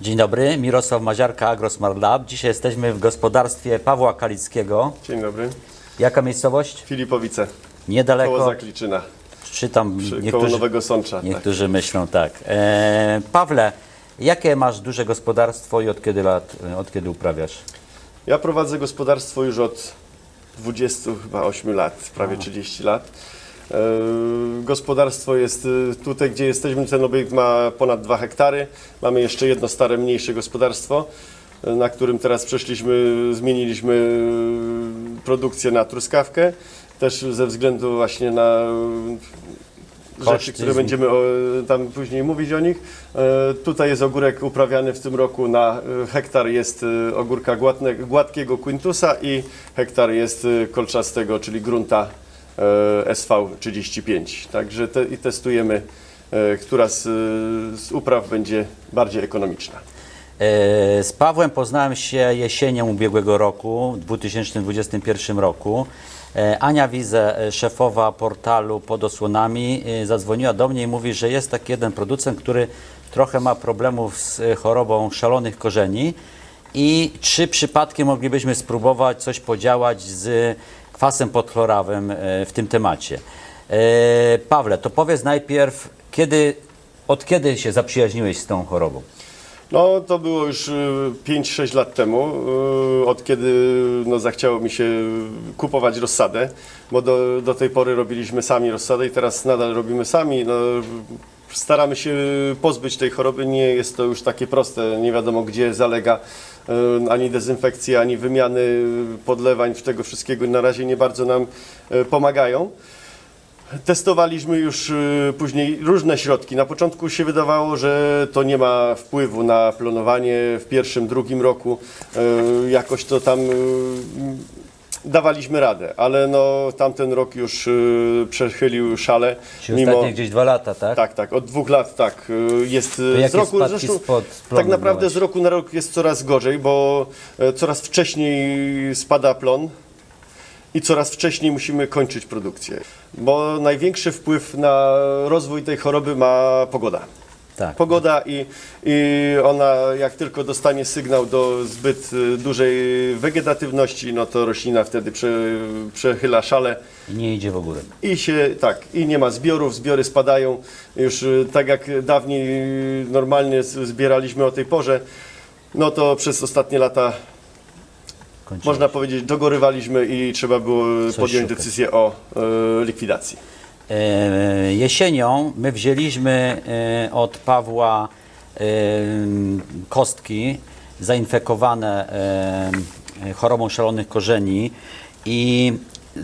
Dzień dobry, Mirosław Maziarka, AgroSmart Lab. Dzisiaj jesteśmy w gospodarstwie Pawła Kalickiego. Dzień dobry. Jaka miejscowość? Filipowice, koło Niedaleko, Zakliczyna, czy tam przy, koło niektórzy, Nowego Sącza. Tak. niektórzy myślą tak. E, Pawle, jakie masz duże gospodarstwo i od kiedy lat, od kiedy uprawiasz? Ja prowadzę gospodarstwo już od 28 lat, prawie 30 lat. E, Gospodarstwo jest e, tutaj, gdzie jesteśmy, ten obiekt ma ponad 2 hektary. Mamy jeszcze jedno stare, mniejsze gospodarstwo, e, na którym teraz przeszliśmy, zmieniliśmy produkcję na truskawkę. Też ze względu właśnie na rzeczy, które będziemy o, tam później mówić o nich. E, Tutaj jest ogórek uprawiany w tym roku na hektar jest ogórka gładne, gładkiego Quintusa i hektar jest kolczastego, czyli grunta SV35. Także te, i testujemy, e, która z, z upraw będzie bardziej ekonomiczna. E, Z Pawłem poznałem się jesienią ubiegłego roku, w 2021 roku. E, Ania Wize, e, szefowa portalu pod osłonami, e, zadzwoniła do mnie i mówi, że jest taki jeden producent, który trochę ma problemów z e, chorobą szalonych korzeni i czy przypadkiem moglibyśmy spróbować coś podziałać z kwasem podchlorawym e, w tym temacie. E, Pawle, to powiedz najpierw, kiedy, od kiedy się zaprzyjaźniłeś z tą chorobą? No, to było już y, 5-6 lat temu, od kiedy no, zachciało mi się kupować rozsadę, bo do, do tej pory robiliśmy sami rozsadę i teraz nadal robimy sami. No, staramy się pozbyć tej choroby, nie jest to już takie proste, nie wiadomo gdzie zalega y, ani dezynfekcji, ani wymiany podlewań, tego wszystkiego na razie nie bardzo nam y, pomagają. Testowaliśmy już y, później różne środki. Na początku się wydawało, że to nie ma wpływu na planowanie w pierwszym, drugim roku. Jakoś to tam dawaliśmy radę, ale no tamten rok już y, przechylił szale. Czyli ostatnie gdzieś dwa lata, tak? Tak, tak, od dwóch lat tak. y, Jest y, jakie z roku spadki zresztą, spod tak plonu naprawdę miałeś? z roku na rok jest coraz gorzej, bo e, coraz wcześniej spada plon i coraz wcześniej musimy kończyć produkcję. Bo największy wpływ na rozwój tej choroby ma pogoda. Tak. Pogoda i, i ona jak tylko dostanie sygnał do zbyt y, dużej wegetatywności, no to roślina wtedy prze, przechyla szale I nie idzie w ogóle. i się tak, i nie ma zbiorów, zbiory spadają. Już y, tak jak dawniej y, normalnie z- zbieraliśmy o tej porze, no to przez ostatnie lata Kończymy. można powiedzieć dogorywaliśmy i trzeba było podjąć szukać. decyzję o y, likwidacji. E, jesienią my wzięliśmy e, od Pawła e, kostki zainfekowane chorobą szalonych korzeni i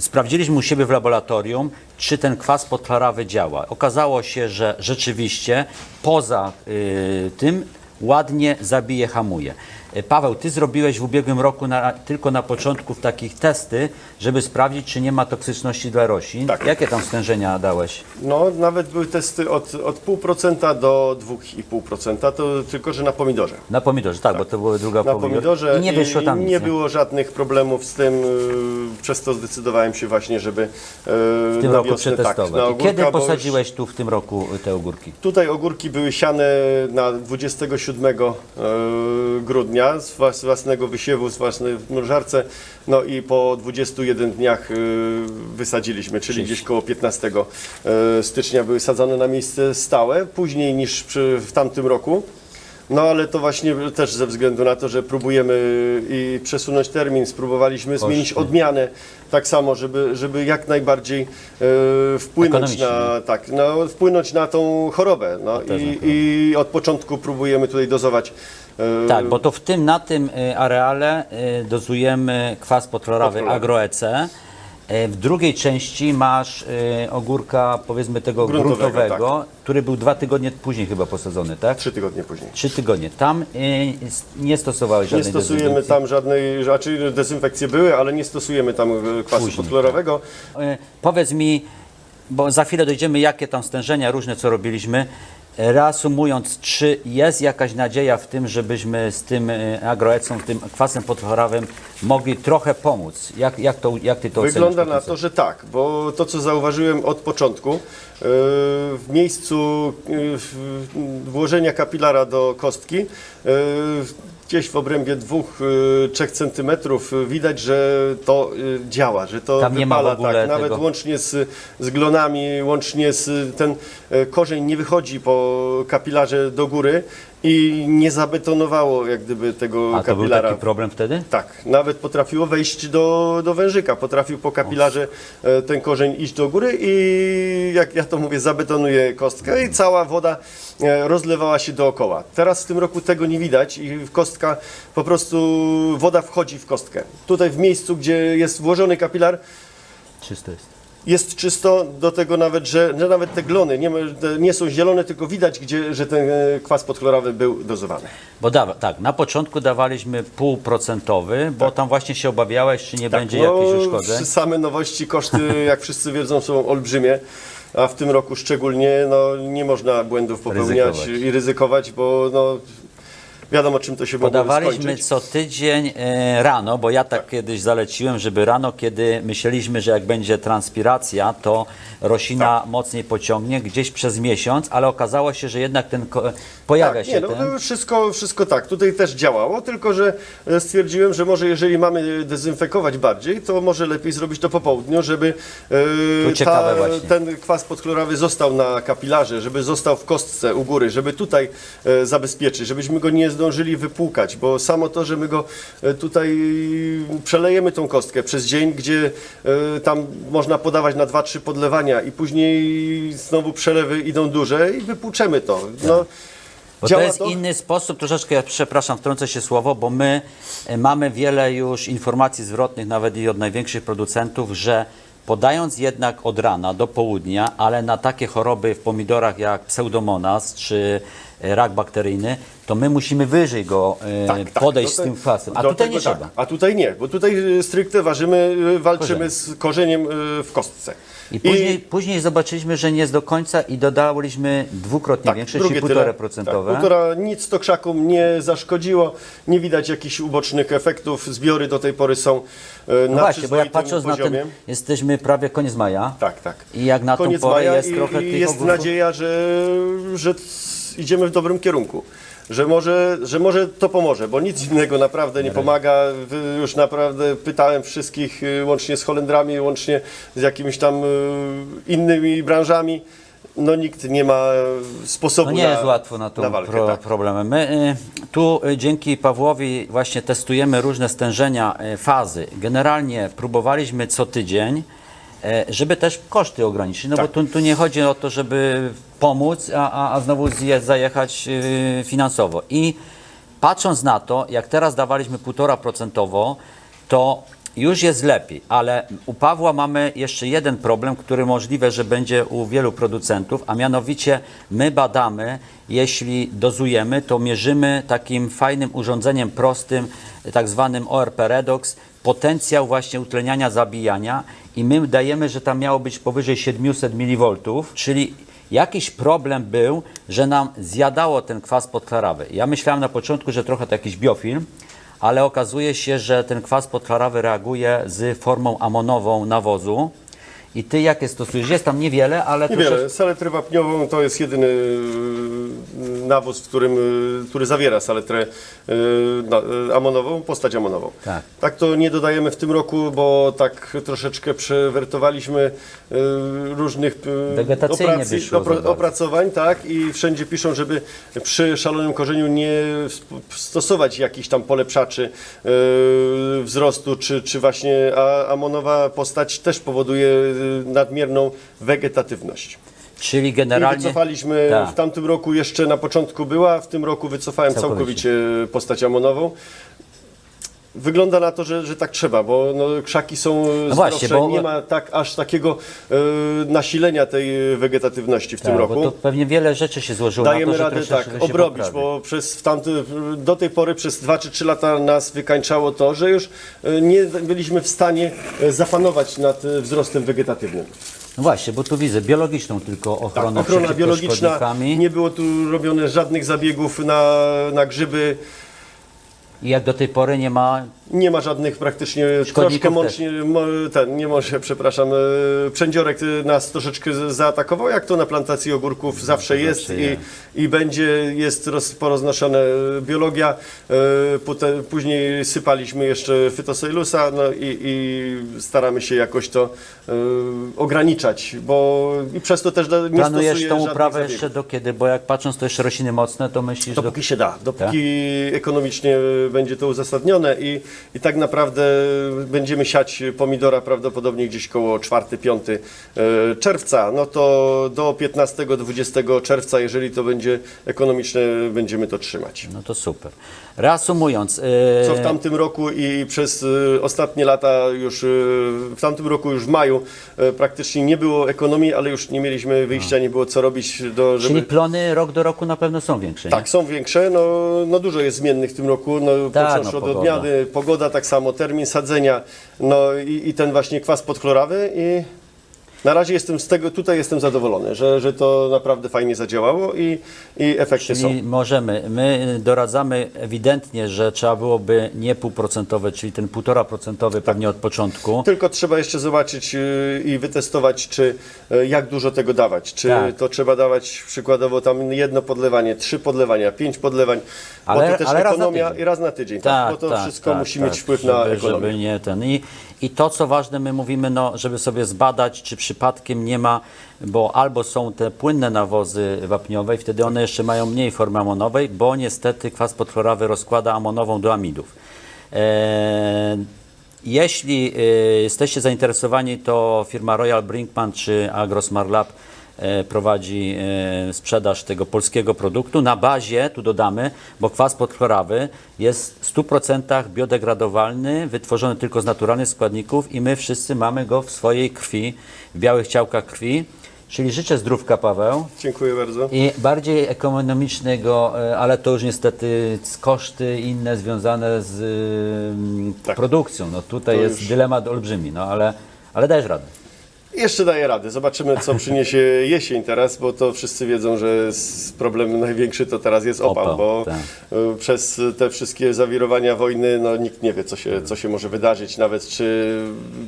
sprawdziliśmy u siebie w laboratorium, czy ten kwas podchlorawy działa. Okazało się, że rzeczywiście poza tym ładnie zabije, hamuje. E, Paweł, ty zrobiłeś w ubiegłym roku na, tylko na początku takich testy, żeby sprawdzić, czy nie ma toksyczności dla roślin. Tak. Jakie tam stężenia dałeś? No nawet były testy od, od 0,5% do 2,5%, to tylko, że na pomidorze. Na pomidorze, tak, bo to była druga Na pomidor. pomidorze I nie wyszło tam nic, nie było żadnych problemów z tym, y, przez to zdecydowałem się właśnie, żeby y, w tym na roku wiosnę, przetestować. Tak, na I ogórka, Kiedy posadziłeś tu w tym roku te ogórki? Tutaj ogórki były siane na 27 e, grudnia z włas- własnego wysiewu, z własnej mrożarce. No i po 21 dniach e, wysadziliśmy, czyli gdzieś koło 15 e, stycznia były sadzone na miejsce stałe, później niż przy, w tamtym roku. No ale to właśnie też ze względu na to, że próbujemy i przesunąć termin, spróbowaliśmy zmienić odmianę tak samo, żeby, żeby jak najbardziej e, wpłynąć na, tak, no, wpłynąć na tą chorobę. No, i, I od początku próbujemy tutaj dozować. E, Tak, bo to w tym, na tym y, areale y, dozujemy kwas Podchlorawy. AgroEC. W drugiej części masz ogórka, powiedzmy tego Gruntowego, gruntowego, który był dwa tygodnie później chyba posadzony, tak? Trzy tygodnie później. Trzy tygodnie. Tam nie stosowałeś Nie żadnej stosujemy dezynfekcji. tam żadnej, raczej dezynfekcje były, ale nie stosujemy tam e, kwasu Później. E, Powiedz mi, bo za chwilę dojdziemy, jakie tam stężenia różne, co robiliśmy. Reasumując, czy jest jakaś nadzieja w tym, żebyśmy z tym e, agroecą, tym kwasem podchorowym mogli trochę pomóc? Jak, jak, to, jak ty to Wygląda na to, że tak, bo to co zauważyłem od początku, yy, w miejscu w- włożenia kapilara do kostki, gdzieś w obrębie 2-3 centymetrów yy, widać, że to yy, działa, że to Tam nie ma w wypala, ogóle tak, nawet tego- łącznie z, z glonami, łącznie z ten korzeń nie wychodzi po kapilarze do góry i nie zabetonowało jak gdyby tego A to był kapilara. taki problem wtedy? Tak, nawet potrafiło wejść do, do wężyka, potrafił po kapilarze e, ten korzeń iść do góry i jak ja to mówię, zabetonuje kostkę i cała woda e, rozlewała się dookoła. Teraz w tym roku tego nie widać i kostka po prostu woda wchodzi w kostkę. Tutaj w miejscu, gdzie jest włożony kapilar, Czysto jest. Jest czysto do tego nawet, że, że nawet te glony nie, nie są zielone, tylko widać, gdzie, że ten e, kwas podchlorowy był dozowany. Bo dawa, tak, na początku dawaliśmy półprocentowy, bo tam właśnie się obawiałeś, czy nie będzie no, jakichś uszkodzeń. Same nowości, koszty, jak wszyscy wiedzą, są olbrzymie. A w tym roku szczególnie no, nie można błędów popełniać Ryzykować. i ryzykować, bo no, wiadomo czym to się mogło Podawaliśmy skończyć. co tydzień e, rano, bo ja tak, kiedyś zaleciłem, żeby rano, kiedy myśleliśmy, że jak będzie transpiracja, to roślina Tak. mocniej pociągnie gdzieś przez miesiąc, ale okazało się, że jednak ten ko- pojawia Tak, się nie, no, ten. no, wszystko, wszystko tak. Tutaj też działało, tylko że e, stwierdziłem, że może jeżeli mamy dezynfekować bardziej, to może lepiej zrobić to po południu, żeby e, Tu ciekawe właśnie. ten kwas podchlorowy został na kapilarze, żeby został w kostce u góry, żeby tutaj e, zabezpieczyć, żebyśmy go nie zdążyli wypłukać, bo samo to, że my go e, tutaj przelejemy tą kostkę przez dzień, gdzie e, tam można podawać na 2-3 podlewania i później znowu przelewy idą duże i wypłuczemy to. No, Bo to jest inny sposób, troszeczkę, ja przepraszam, wtrącę się słowo, bo my e, mamy wiele już informacji zwrotnych, nawet i od największych producentów, że podając jednak od rana do południa, ale na takie choroby w pomidorach jak pseudomonas czy rak bakteryjny, to my musimy wyżej go e, podejść do z tym kwasem. A tutaj nie tak. trzeba. A tutaj nie, bo tutaj e, stricte ważymy, e, walczymy z korzeniem e, w kostce. I później, później zobaczyliśmy, że nie jest do końca i dodaliśmy dwukrotnie większe, czyli Tak. 1,5%. Tak, półtora, nic to krzakom nie zaszkodziło, nie widać jakichś ubocznych efektów, zbiory do tej pory są e, na No właśnie, bo jak patrząc na poziomie. ten, jesteśmy prawie koniec maja. Tak, tak. I jak na Koniec tą porę maja jest i, trochę i jest ogórków. nadzieja, że, że idziemy w dobrym kierunku. Że może, że może to pomoże, bo nic innego naprawdę nie pomaga. Już naprawdę pytałem wszystkich, y, łącznie z Holendrami, łącznie z jakimiś tam y, innymi branżami. No nikt nie ma y, sposobu No nie na, jest łatwo na tą walkę. pro, tak. problemem. My y, tu y, dzięki Pawłowi właśnie testujemy różne stężenia y, fazy. Generalnie próbowaliśmy co tydzień, żeby też koszty ograniczyć. No Tak. bo tu, tu nie chodzi o to, żeby pomóc, a, a, a znowu zje, zajechać y, finansowo. I patrząc na to, jak teraz dawaliśmy 1,5%, to już jest lepiej, ale u Pawła mamy jeszcze jeden problem, który możliwe, że będzie u wielu producentów, a mianowicie my badamy, jeśli dozujemy, to mierzymy takim fajnym urządzeniem prostym, tak zwanym ORP Redox, potencjał właśnie utleniania, zabijania i my dajemy, że tam miało być powyżej 700 mV, czyli jakiś problem był, że nam zjadało ten kwas podklarawy. Ja myślałem na początku, że trochę to jakiś biofilm, ale okazuje się, że ten kwas podklarawy reaguje z formą amonową nawozu. I ty jakie stosujesz? Jest tam niewiele, ale Niewiele. troszeczkę- Saletrę wapniową to jest jedyny y, nawóz, w którym, y, który zawiera saletrę y, amonową, postać amonową. Tak. tak to nie dodajemy w tym roku, bo tak troszeczkę przewertowaliśmy różnych za opra- opracowań, tak, i wszędzie piszą, żeby przy szalonym korzeniu nie stosować jakichś tam polepszaczy wzrostu, czy, czy właśnie a, amonowa postać też powoduje nadmierną wegetatywność. czyli I generalnie... wycofaliśmy, Tak. w tamtym roku jeszcze na początku była, w tym roku wycofałem Całkowicie. całkowicie, postać amonową. Wygląda na to, że, że tak trzeba, bo no, krzaki są No właśnie, bo- nie ma tak aż takiego e, nasilenia tej wegetatywności w tym tak, roku. bo to pewnie wiele rzeczy się złożyło Dajemy na to, radę tak się obrobić, poprawi. bo przez w tamty, do tej pory przez 2 czy 3 lata nas wykańczało to, że już e, nie byliśmy w stanie e, zapanować nad wzrostem wegetatywnym. No właśnie, bo tu widzę biologiczną tylko Tak, ochronę ochrona przeciwko biologiczna, nie było tu robione żadnych zabiegów na, na grzyby, I jak do tej pory nie ma nie ma żadnych praktycznie, troszkę mącznie, ten, nie może, przepraszam, e, przędziorek e, nas troszeczkę zaatakował, jak to na plantacji ogórków zawsze jest zawsze i, i będzie, jest roz, poroznoszone biologia, e, potem, później sypaliśmy jeszcze fytosejlusa, no i, i staramy się jakoś to ograniczać, bo i przez to też nie Planujesz tą uprawę zabiegów. jeszcze do kiedy? Bo jak patrząc, to jeszcze rośliny mocne, to myślisz, do... Dopóki się da, dopóki Tak? ekonomicznie będzie to uzasadnione i, i tak naprawdę będziemy siać pomidora prawdopodobnie gdzieś koło 4-5 e, czerwca, no to do 15-20 czerwca, jeżeli to będzie ekonomiczne, będziemy to trzymać. No to super. Reasumując, Co yy, w tamtym roku i przez e, ostatnie lata już, e, w tamtym roku już w maju e, praktycznie nie było ekonomii, ale już nie mieliśmy wyjścia, nie było co robić, do, żeby... czyli plony rok do roku na pewno są większe, Tak, są większe. No, no dużo jest zmiennych w tym roku. No, Tak, począwszy no, od odmiany, pogoda tak samo, termin sadzenia, no i, i ten właśnie kwas podchlorowy i na razie jestem z tego, tutaj jestem zadowolony, że, że to naprawdę fajnie zadziałało i, i efekty są. Czyli możemy, my doradzamy ewidentnie, że trzeba byłoby nie półprocentowe, czyli ten półtora procentowy pewnie od początku. Tylko trzeba jeszcze zobaczyć yy, i wytestować, czy yy, jak dużo tego dawać. Czy Tak. to trzeba dawać przykładowo tam jedno podlewanie, trzy podlewania, pięć podlewań, Ale- bo to też ale raz na ekonomia tydzień. i raz na tydzień, tak, bo to wszystko musi mieć wpływ żeby, na ekonomię. Żeby nie ten. I, I to, co ważne, my mówimy, no, żeby sobie zbadać, czy przypadkiem nie ma, bo albo są te płynne nawozy wapniowe i wtedy one jeszcze mają mniej formy amonowej, bo niestety kwas podchlorowy rozkłada amonową do amidów. Eee, jeśli e, jesteście zainteresowani, to firma Royal Brinkman czy Agrosmart Lab e, prowadzi e, sprzedaż tego polskiego produktu na bazie, tu dodamy, bo kwas podchlorawy jest w 100% biodegradowalny, wytworzony tylko z naturalnych składników i my wszyscy mamy go w swojej krwi, w białych ciałkach krwi. Czyli życzę zdrówka, Paweł. Dziękuję bardzo. I bardziej ekonomicznego, e, ale to już niestety koszty inne związane z Tak. produkcją. No tutaj To jest już- dylemat olbrzymi, no ale, ale dajesz radę. Jeszcze daję radę. Zobaczymy, co przyniesie jesień teraz, bo to wszyscy wiedzą, że problem największy to teraz jest opał, Opał, bo tak. y, przez te wszystkie zawirowania wojny no, nikt nie wie, co się, co się może wydarzyć, nawet czy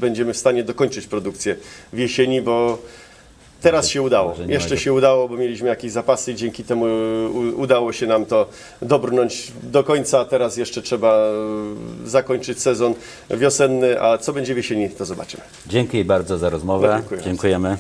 będziemy w stanie dokończyć produkcję w jesieni, bo teraz się udało. Jeszcze się udało, bo mieliśmy jakieś zapasy i dzięki temu u- udało się nam to dobrnąć do końca. Teraz jeszcze trzeba y, zakończyć sezon wiosenny, a co będzie w jesieni, to zobaczymy. Dzięki bardzo za rozmowę. No, dziękuję. Dziękujemy.